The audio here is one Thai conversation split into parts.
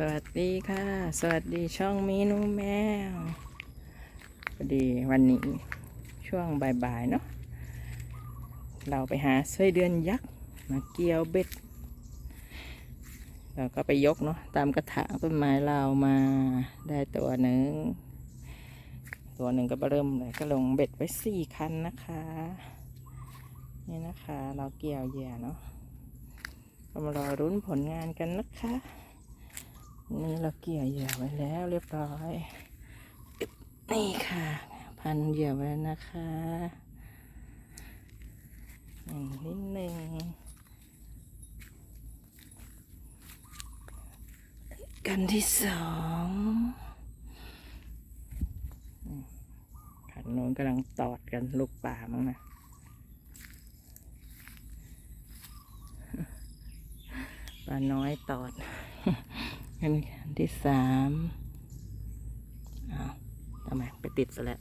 สวัสดีค่ะ สวัสดีช่องเมนูแมวพอดีวันนี้ช่วงบ่ายๆเนาะเราไปหาไส้เดือนยักษ์มาเกี่ยวเบ็ด เราก็ไปยกเนาะตามกระถางต้นไม้เรามาได้ตัวหนึ่ง ตัวหนึ่งก็เริ่มเลยก็ลงเบ็ดไว้สี่คันนะคะ นี่นะคะ เราเกี่ยวเหยื่อเนาะก็มารอรุ้นผลงานกันนะคะ นี่เราเกี่ยวเหยื่อไว้แล้วเรียบร้อย นี่ค่ะ พันเหยื่อไว้แล้วนะคะหนึ่งนิดหนึ่งกันที่สองขันโน้นกำลังตอดกันลูกป่ามั้งนะปลาน้อยตอด อันที่สามอ้าวทำไมไปติดซะแล้ว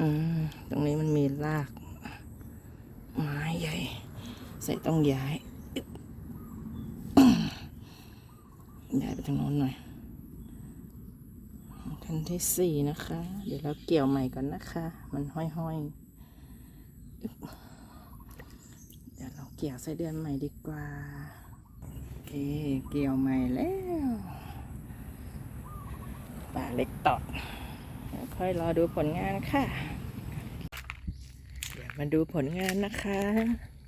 อืมตรงนี้มันมีราก ไม้ใหญ่ ใส่ต้องย้าย ย้ายไปทางโน้นหน่อย ที่สี่นะคะ เดี๋ยวเราเกี่ยวใหม่ก่อนนะคะ มันห้อยๆ เดี๋ยวเราเกี่ยวไส้เดือนใหม่ดีกว่า โอเค เกี่ยวใหม่แล้วปลาเล็กตอดค่อยรอดูผลงานค่ะ เดี๋ยวมาดูผลงานนะคะ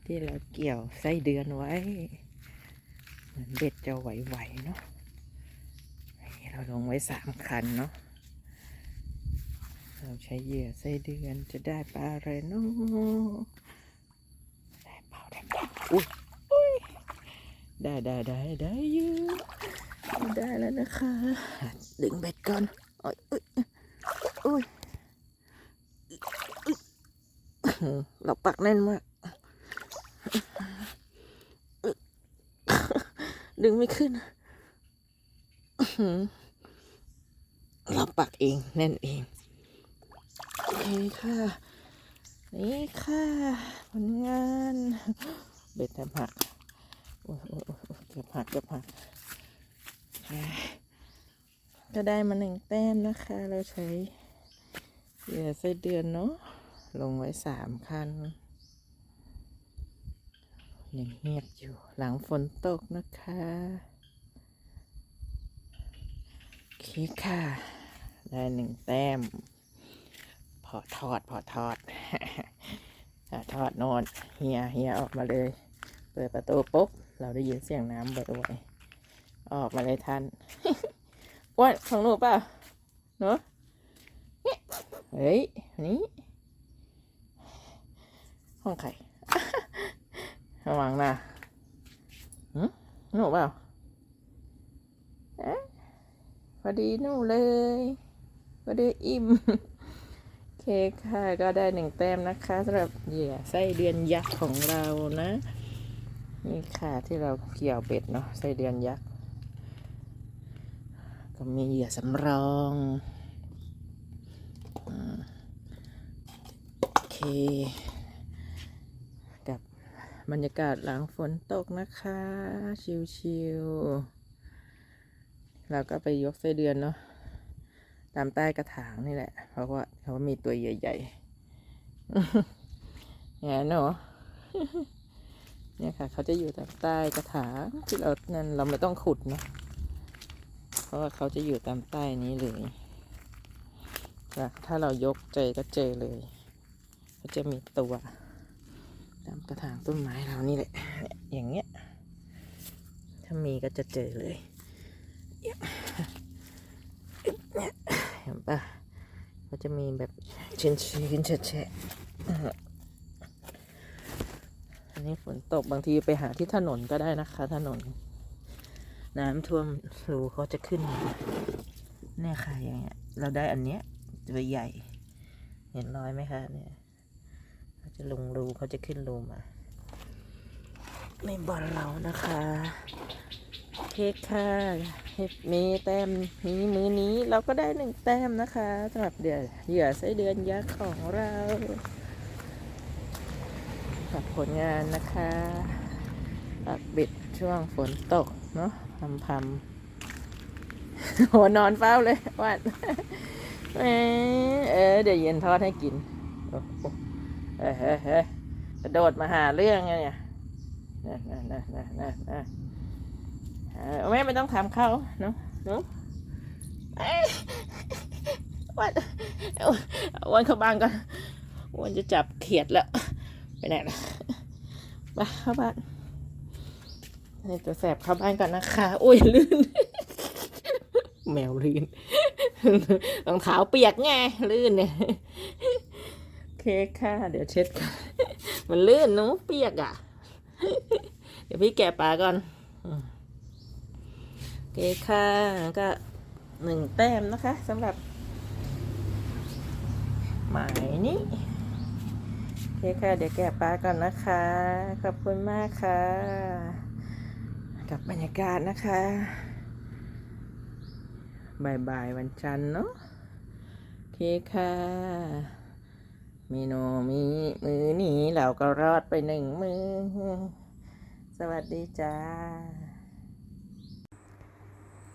ที่เราเกี่ยวไส้เดือนไว้เหมือนเบ็ดจะไหวๆเนาะเราลงไว้สามคันเนาะ เราใช้เหยื่อไส้เดือนจะได้ปลาอะไรเนาะได้เปล่าได้เปล่าอุ้ยอุ้ยได้ได้ได้ได้ยอะได้แล้วนะคะ ดึงเบ็ดก่อนโอ้ยอุ้ยอุ้ยอุ๊ยเราปักแน่นมากดึงไม่ขึ้นหือเราปักเองแน่นเอง โอเคค่ะ นี่ค่ะผลงาน เบ็ดแทบหัก โอ้ยโอ้ยเกือบหักเกือบหักก็ได้มาหนึ่งแต้มนะคะ เราใช้เหยื่อไส้เดือนเนาะ ลงไว้สามคันยังเงียบอยู่หลังฝนตกนะคะโอเคค่ะ ได้หนึ่งแต้ม อทอดพอทอดทอดนอนเฮียเฮียออกมาเลย เปิดประตูปุ๊บ เราได้ยินเสียงน้ำบ่อยๆออกมาเลยท่านอ้วนของหนูเปล่าเนอะเฮ้ยนี่ห้องใครระวังนะหืมหนูเปล่าเอ๊ะพอดีหนูเลยพอดีอิ่ม เคค่ะก็ได้หนึ่งแต้มนะคะสำหรับเหยื่อไส้เดือนยักษ์ของเรานะ นี่ค่ะที่เราเกี่ยวเบ็ดเนาะไส้เดือนยักษ์ก็มีเหยื่อสำรองอโอเค กับบรรยากาศหลังฝนตกนะคะ ชิวๆเราก็ไปยกไส้เดือนเนาะ ตามใต้กระถางนี่แหละ เพราะว่าเขามีตัวใหญ่ๆเนี่เนาะเนี่ยค่ะ เขาจะอยู่ตามใต้กระถางที่เรานั่นเราไม่ต้องขุดนะเพราะว่าเขาจะอยู่ตามใต้นี้เลยถ้าเรายกเจอก็เจอเลยเขาจะมีตัวตามกระถางต้นไม้เรานี่แหละ อย่างเงี้ย ถ้ามีก็จะเจอเลย เห็นปะก็จะมีแบบชื้นชื้นแฉะอันนี้ฝนตกบางทีไปหาที่ถนนก็ได้นะคะ ถนน น้ำท่วมรูเขาจะขึ้นเนี่ยค่ะอย่างเงี้ย เราได้อันเนี้ยตัวใหญ่ เห็นรอยไหมคะเนี่ยเขาจะลงรูเขาจะขึ้นรูมาในบอลเรานะคะ เค้กค่ะเห็ดมีแต้มมีมือนี้เราก็ได้หนึ่งแต้มนะคะสำหรับเดือนเหยื่อไส้เดือนยักษ์ของเรากับผลงานนะคะปักบิดช่วงฝนตกเนาะพำพำโหนอนเฝ้าเลยวัดเออเดี๋ยวเย็นทอดให้กินเฮ้ยเฮ้ยเฮ้ยกระโดดมาหาเรื่องไงเนี่ยนะนะนะนะนะนะเออ แม่ไม่ต้องทำเขาเนาะเนาะเอ้ยวัดเอาเอาวันเข้าบ้านก่อนวันจะจับเขียดแล้ว ไปไหนล่ะไปเข้าบ้านให้ตัวแสบเข้าบ้านก่อนนะคะอุ้ยลื่น แมวลื่นรองเท้าเปียกไงลื่นเนี่ยโอเคค่ะ เดี๋ยวเช็ดก่อนมันลื่นหนูเปียกอะ เดี๋ยวพี่แกะปลาก่อนอืมโอ เคค่ะก็หนึ่งแต้มนะคะสำหรับ หมายนี้ โอเคค่ะ เดี๋ยวแกะปลาก่อนนะคะ ขอบคุณมากค่ะ กับบรรยากาศนะคะบ่ายๆวันจันทร์เนาะโอเคค่ะมีโนมีมือนี้เราก็รอดไปหนึ่งมือ สวัสดีจ้า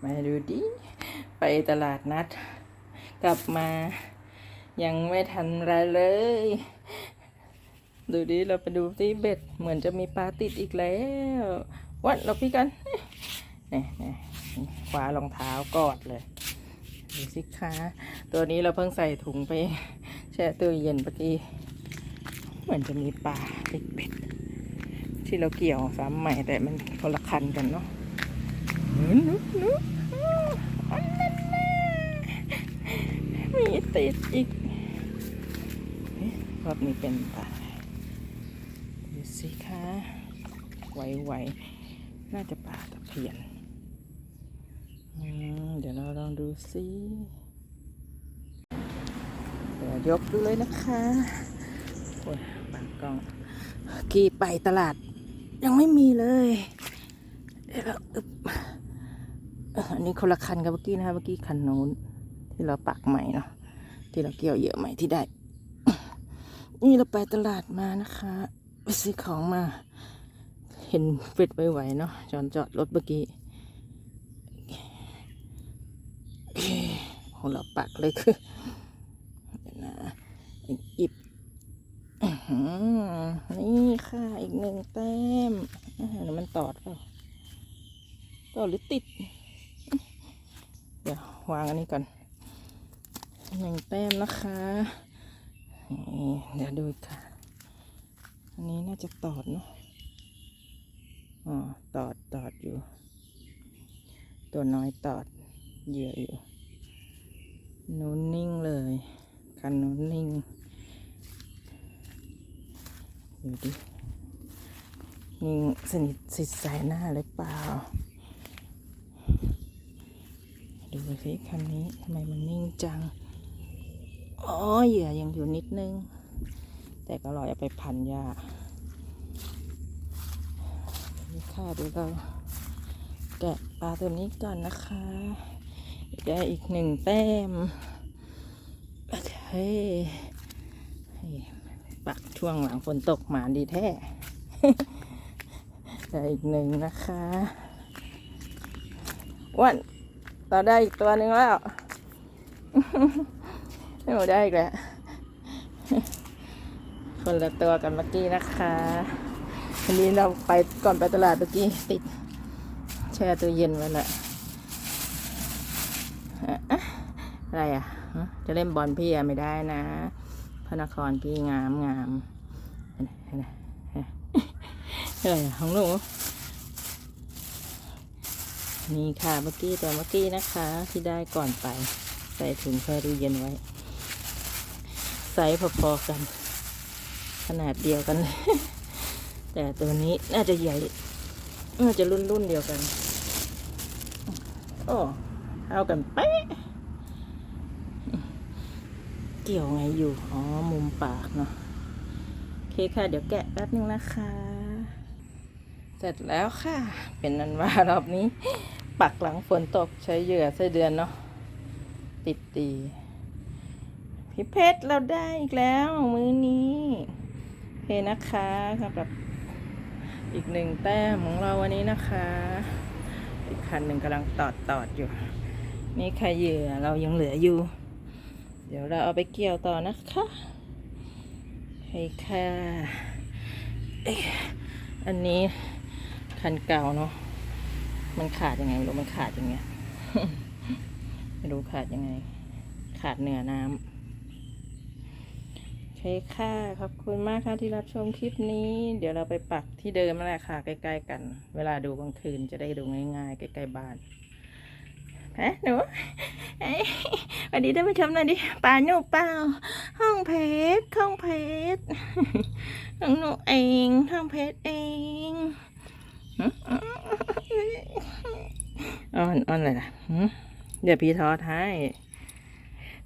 มาดูดิไปตลาดนัด กลับมายังไม่ทันไรเลย ดูดิเราไปดูที่เบ็ด เหมือนจะมีปลาติดอีกแล้ว วัดเราพี่กันนี่นี่คว้ารองเท้ากอดเลยดูสิคะตัวนี้เราเพิ่งใส่ถุงไป แช่ตู้เย็นเมื่อกี้เหมือนจะมีปลาติดเบ็ด ที่เราเกี่ยวซ้ำใหม่แต่มันคนละคันกันเนาะ นุนุนุอันนั้นนะมีติดอีกรอบนี้เป็นปลาดูสิคะไหวๆน่าจะปลาตะเพียนอืมเดี๋ยวเราลองดูสิเดี๋ยวยกดูเลยนะคะโอ้ยบางกล้องกี่ไปตลาด ยังไม่มีเลยเดี๋ยวเราอึบ อันนี้คนละคันกับเมื่อกี้นะคะเมื่อกี้คันโน้นที่เราปักใหม่เนาะที่เราเกี่ยวเยื่อใหม่ที่ได้ นี่เราไปตลาดมานะคะไปซื้อของมา เห็นเฟดไหวๆเนาะจอดจอดรถเมื่อกี้ของเราปักเลยคือนะอีกอิบนี่ค่ะ อีกหนึ่งแต้มอ่าเดี๋ยวมันตอดเปล่าตอดหรือติด วางอันนี้ก่อนหนึ่งแต้มนะคะเดี๋ยวดูค่ะ อันนี้น่าจะตอดเนาะอ๋อตอดตอดอยู่ ตัวน้อยตอดเหยื่ออยู่นูนนิ่งเลยคันนูนนิ่งดูดินิ่งสนิทสิดใสหน้าเลยเปล่า ดูสิคันนี้ทำไมมันนิ่งจัง อ๋อเหยื่อยังอยู่นิดนึง แต่ก็รอเอาไปพันยานี่ค่ะเดี๋ยวเราแกะปลาตัวนี้ก่อนนะคะได้อีกหนึ่งแต้ม โอเคปักช่วงหลังฝนตกหมาดีแท้ได้อีกหนึ่งนะคะวัน ต่อได้อีกตัวหนึ่งแล้วไม่หมดได้อีกแล้ว คนละตัวกันเมื่อกี้นะคะวันนี้เราไปก่อนไปตลาดเมื่อกี้ติด แช่ตัวเย็นไว้และอะอะไรอะ จะเล่นบอลพี่อะไม่ได้นะพระนครพี่งามงามอะไรอะไรของหนู นี่ค่ะเมื่อกี้ตัวเมื่อกี้นะคะ ที่ได้ก่อนไป ใส่ถุงแช่ตู้เย็นไว้ ไซส์พอๆกัน ขนาดเดียวกันเลย แต่ตัวนี้น่าจะใหญ่ น่าจะรุ่นรุ่นๆเดียวกันโอ้เอากันเป๊ะเกี่ยวไงอยู่ อ๋อ มุมปากเนาะโอเคค่ะ เดี๋ยวแกะแป๊บนึงนะคะ เสร็จแล้วค่ะ เป็นนันว่ารอบนี้ ปักหลังฝนตกใช้เหยื่อไส้เดือนเนาะติดดีพี่เพชรเราได้อีกแล้วมือนี้เคนะคะสำหรับอีกหนึ่งแต้มของเราวันนี้นะคะ อีกคันหนึ่งกำลังตอดตอดอยู่ นี่ค่ะเหยื่อเรายังเหลืออยู่ เดี๋ยวเราเอาไปเกี่ยวต่อนะคะให้ค่ะอันนี้ คันเก่าเนาะมันขาดยังไงไม่รู้มันขาดอย่างเงี้ยไม่รู้ขาดยังไง ขาดเหนือน้ำโอเคค่ะขอบคุณมากค่ะที่รับชมคลิปนี้ เดี๋ยวเราไปปักที่เดิมนั่นแหละค่ะใกล้ๆกัน เวลาดูกลางคืนจะได้ดูง่ายๆใกล้ๆบ้านฮะหนูเอ้ยสวัสดีท่านผู้ชมหน่อยดิป่าหนูเปล่า ห้องเพชรห้องเพชรของหนูเองห้องเพชรเอง อ่อนอ่อนเลยนะเดี๋ยวพี่ทอดให้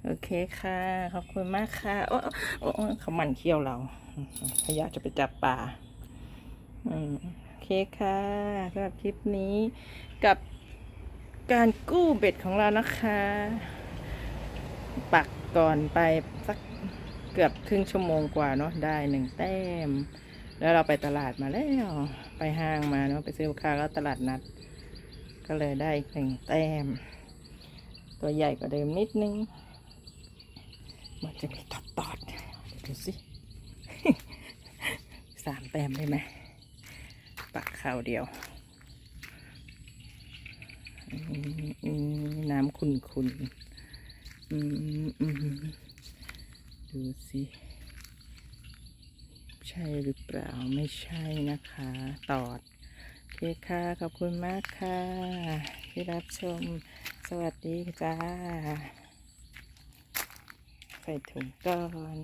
โอเคค่ะ ขอบคุณมากค่ะ โอ้โอ้เขาหมันเคี้ยวเราพยายามจะไปจับปลาอโอเคค่ะสำหรับคลิปนี้กับการกู้เบ็ดของเรานะคะ ปักก่อนไปสักเกือบครึ่งชั่วโมงกว่าเนาะได้หนึ่งแต้ม แล้วเราไปตลาดมาแล้ว ไปห้างมาเนาะไปซื้อข้าวแล้วตลาดนัด ก็เลยได้หนึ่งแต้ม ตัวใหญ่กว่าเดิมนิดนึง มันจะมีตอดตอดดูสิสามแต้มได้ไหมปักข่าวเดียวน้ำขุนขุนๆดูสิ ใช่หรือเปล่าไม่ใช่นะคะ ตอดโอเคค่ะ ขอบคุณมากค่ะ ที่รับชมสวัสดีจ้า ใส่ถุงก่อน